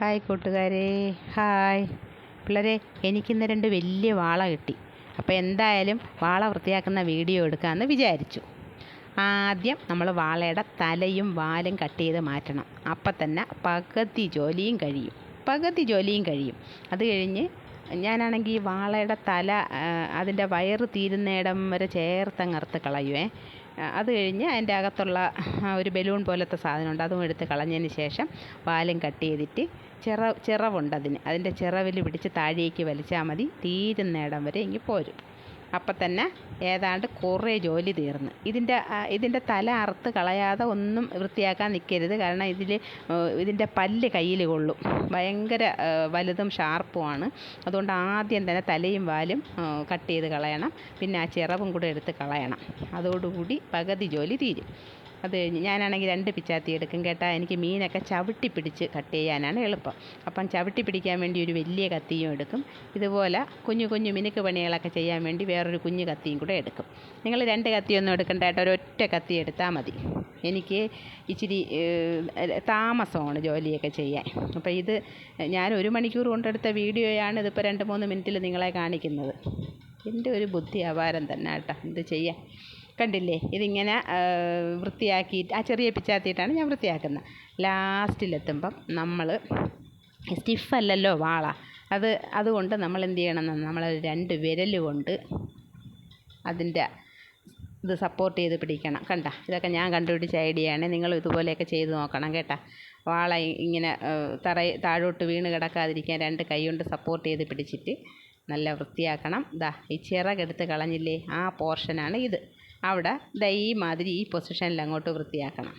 Hi കൂട്ടുകാരെ. Hi. പിള്ളേരെ എനിക്കിന്ന് രണ്ട് വലിയ വാള കിട്ടി. അപ്പോൾ എന്തായാലും വാള വൃത്തിയാക്കുന്ന വീഡിയോ എടുക്കാമെന്ന് വിചാരിച്ചു. ആദ്യം നമ്മൾ വാളയുടെ തലയും വാലും കട്ട് ചെയ്ത് മാറ്റണം. അപ്പം തന്നെ പകുതി ജോലിയും കഴിയും. പകുതി ജോലിയും കഴിയും. അത് കഴിഞ്ഞ് ഞാനാണെങ്കിൽ വാളയുടെ തല അതിന്റെ വയറ് തീരുന്നിടം വരെ ചേർത്തങ്ങർത്ത് കളയുവേ. അത് കഴിഞ്ഞ് അതിന്റെ അകത്തുള്ള ഒരു ബലൂൺ പോലത്തെ സാധനമുണ്ട്. അതും എടുത്ത് കളഞ്ഞതിന് ശേഷം വാലും കട്ട് ചെയ്തിട്ട് ചിറ ചിറവുണ്ട് അതിന്. അതിന്റെ ചിറവിൽ പിടിച്ച് താഴേക്ക് വലിച്ചാൽ മതി. തീരുന്നിടം വരെ ഇങ്ങ് പോരും. അപ്പം തന്നെ ഏതാണ്ട് കുറേ ജോലി തീർന്ന്. ഇതിന്റെ ഇതിന്റെ തല അറുത്ത് കളയാതെ ഒന്നും വൃത്തിയാക്കാൻ നിൽക്കരുത് കാരണം ഇതിൽ ഇതിന്റെ പല്ല് കയ്യിൽ കൊള്ളും. ഭയങ്കര വലുതും ഷാർപ്പുമാണ്. അതുകൊണ്ട് ആദ്യം തന്നെ തലയും വാലും കട്ട് ചെയ്ത് കളയണം. പിന്നെ ആ ചിറവും കൂടെ എടുത്ത് കളയണം. അതോടുകൂടി പകുതി ജോലി തീരും. അത് കഴിഞ്ഞ് ഞാനാണെങ്കിൽ രണ്ട് പിച്ചാത്തി എടുക്കും കേട്ടാ. എനിക്ക് മീനൊക്കെ ചവിട്ടി പിടിച്ച് കട്ട് ചെയ്യാനാണ് എളുപ്പം. അപ്പം ചവിട്ടി പിടിക്കാൻ വേണ്ടി ഒരു വലിയ കത്തിയും എടുക്കും. ഇതുപോലെ കുഞ്ഞു കുഞ്ഞു മിനുക്ക് പണികളൊക്കെ ചെയ്യാൻ വേണ്ടി വേറൊരു കുഞ്ഞു കത്തിയും കൂടെ എടുക്കും. നിങ്ങൾ രണ്ട് കത്തിയൊന്നും എടുക്കണ്ട കേട്ടോ. ഒരൊറ്റ കത്തി എടുത്താൽ മതി. എനിക്ക് ഇച്ചിരി താമസമാണ് ജോലിയൊക്കെ ചെയ്യാൻ. അപ്പോൾ ഇത് ഞാൻ ഒരു മണിക്കൂർ കൊണ്ടെടുത്ത വീഡിയോയാണ് ഇതിപ്പോൾ രണ്ട് മൂന്ന് മിനിറ്റിൽ നിങ്ങളെ കാണിക്കുന്നത്. എന്റെ ഒരു ബുദ്ധി അപാരം തന്നെ കേട്ടോ. എന്ത് ചെയ്യാൻ. കണ്ടില്ലേ? ഇതിങ്ങനെ വൃത്തിയാക്കിയിട്ട് ആ ചെറിയ പിച്ചാത്തിയിട്ടാണ് ഞാൻ വൃത്തിയാക്കുന്നത്. ലാസ്റ്റിലെത്തുമ്പം നമ്മൾ സ്റ്റിഫല്ലല്ലോ വാള. അത് അതുകൊണ്ട് നമ്മൾ എന്ത് ചെയ്യണം നമ്മൾ രണ്ട് വിരൽ കൊണ്ട് അതിന്റെ ഇത് സപ്പോർട്ട് ചെയ്ത് പിടിക്കണം. കണ്ട? ഇതൊക്കെ ഞാൻ കണ്ടുപിടിച്ച ഐഡിയയാണ് നിങ്ങൾ ഇതുപോലെയൊക്കെ ചെയ്ത് നോക്കണം കേട്ടോ. വാള ഇങ്ങനെ തറ താഴോട്ട് വീണ് കിടക്കാതിരിക്കാൻ രണ്ട് കൈ കൊണ്ട് സപ്പോർട്ട് ചെയ്ത് പിടിച്ചിട്ട് നല്ല വൃത്തിയാക്കണം. ദാ ഈ ചിറകെടുത്ത് കളഞ്ഞില്ലേ? ആ പോർഷനാണ് ഇത്. അവിടെ ദാ ഈ മാതിരി ഈ പൊസിഷനിൽ അങ്ങോട്ട് വൃത്തിയാക്കണം.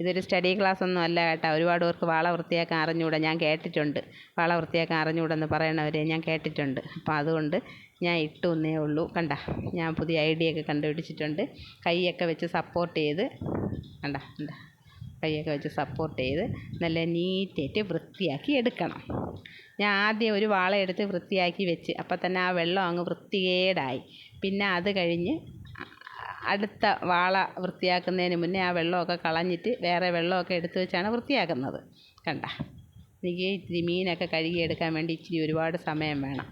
ഇതൊരു സ്റ്റഡി ക്ലാസ് ഒന്നും അല്ല കേട്ടോ. ഒരുപാട് പേർക്ക് വാള വൃത്തിയാക്കാൻ അറിഞ്ഞുകൂടാ. ഞാൻ കേട്ടിട്ടുണ്ട്. വാള വൃത്തിയാക്കാൻ അറിഞ്ഞുകൂടെന്ന് പറയണവരെ ഞാൻ കേട്ടിട്ടുണ്ട്. അപ്പോൾ അതുകൊണ്ട് ഞാൻ ഇട്ടു എന്നേ ഉള്ളൂ. കണ്ട ഞാൻ പുതിയ ഐഡിയ ഒക്കെ കണ്ടുപിടിച്ചിട്ടുണ്ട്. കൈയൊക്കെ വെച്ച് സപ്പോർട്ട് ചെയ്ത് കണ്ട കണ്ട കൈയൊക്കെ വെച്ച് സപ്പോർട്ട് ചെയ്ത് നല്ല നീറ്റായിട്ട് വൃത്തിയാക്കി എടുക്കണം. ഞാൻ ആദ്യം ഒരു വാള എടുത്ത് വൃത്തിയാക്കി വെച്ച് അപ്പം തന്നെ ആ വെള്ളം അങ്ങ് വൃത്തികേടായി. പിന്നെ അത് കഴിഞ്ഞ് അടുത്ത വാള വൃത്തിയാക്കുന്നതിന് മുന്നേ ആ വെള്ളമൊക്കെ കളഞ്ഞിട്ട് വേറെ വെള്ളമൊക്കെ എടുത്തു വെച്ചാണ് വൃത്തിയാക്കുന്നത്. കണ്ട? എനിക്ക് ഇത്തിരി മീനൊക്കെ കഴുകിയെടുക്കാൻ വേണ്ടി ഇച്ചിരി ഒരുപാട് സമയം വേണം.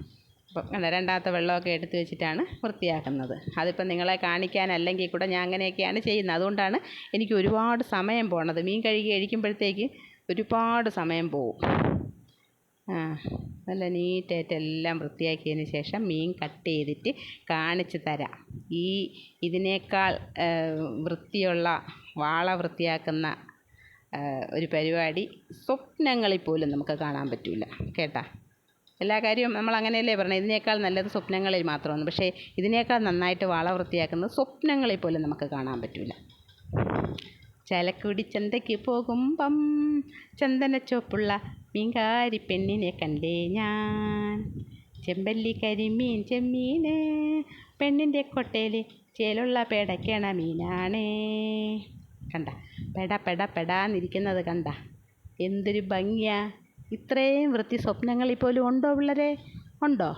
അപ്പം കണ്ട രണ്ടാമത്തെ വെള്ളമൊക്കെ എടുത്തു വെച്ചിട്ടാണ് വൃത്തിയാക്കുന്നത്. അതിപ്പം നിങ്ങളെ കാണിക്കാനല്ലെങ്കിൽ കൂടെ ഞാൻ അങ്ങനെയൊക്കെയാണ് ചെയ്യുന്നത്. അതുകൊണ്ടാണ് എനിക്ക് ഒരുപാട് സമയം പോണത്. മീൻ കഴുകി കഴിക്കുമ്പോഴത്തേക്ക് ഒരുപാട് സമയം പോവും. നല്ല നീറ്റായിട്ട് എല്ലാം വൃത്തിയാക്കിയതിന് ശേഷം മീൻ കട്ട് ചെയ്തിട്ട് കാണിച്ചു തരാം. ഈ ഇതിനേക്കാൾ വൃത്തിയുള്ള വാള വൃത്തിയാക്കുന്ന ഒരു പരിപാടി സ്വപ്നങ്ങളിൽ പോലും നമുക്ക് കാണാൻ പറ്റില്ല കേട്ടാ? എല്ലാ കാര്യവും നമ്മൾ അങ്ങനെയല്ലേ പറഞ്ഞത് ഇതിനേക്കാൾ നല്ലത് സ്വപ്നങ്ങളിൽ മാത്രമാണ്. പക്ഷേ ഇതിനേക്കാൾ നന്നായിട്ട് വാള വൃത്തിയാക്കുന്നത് സ്വപ്നങ്ങളിൽ പോലും നമുക്ക് കാണാൻ പറ്റില്ല ചലക്കുടി ചന്തയ്ക്ക് പോകുമ്പം ചന്ദനച്ചോപ്പുള്ള മീൻകാരി പെണ്ണിനെ കണ്ടേ ഞാൻ. ചെമ്പല്ലി കരിമീൻ ചെമ്മീന്. പെണ്ണിന്റെ കൊട്ടയിൽ ചേലുള്ള പേടക്കേണ മീനാണേ. കണ്ട പെട പെട പെടാന്നിരിക്കുന്നത് കണ്ട. എന്തൊരു ഭംഗിയാ. ഇത്രയും വൃത്തി സ്വപ്നങ്ങളിൽ പോലും ഉണ്ടോ പിള്ളേരെ? ഉണ്ടോ?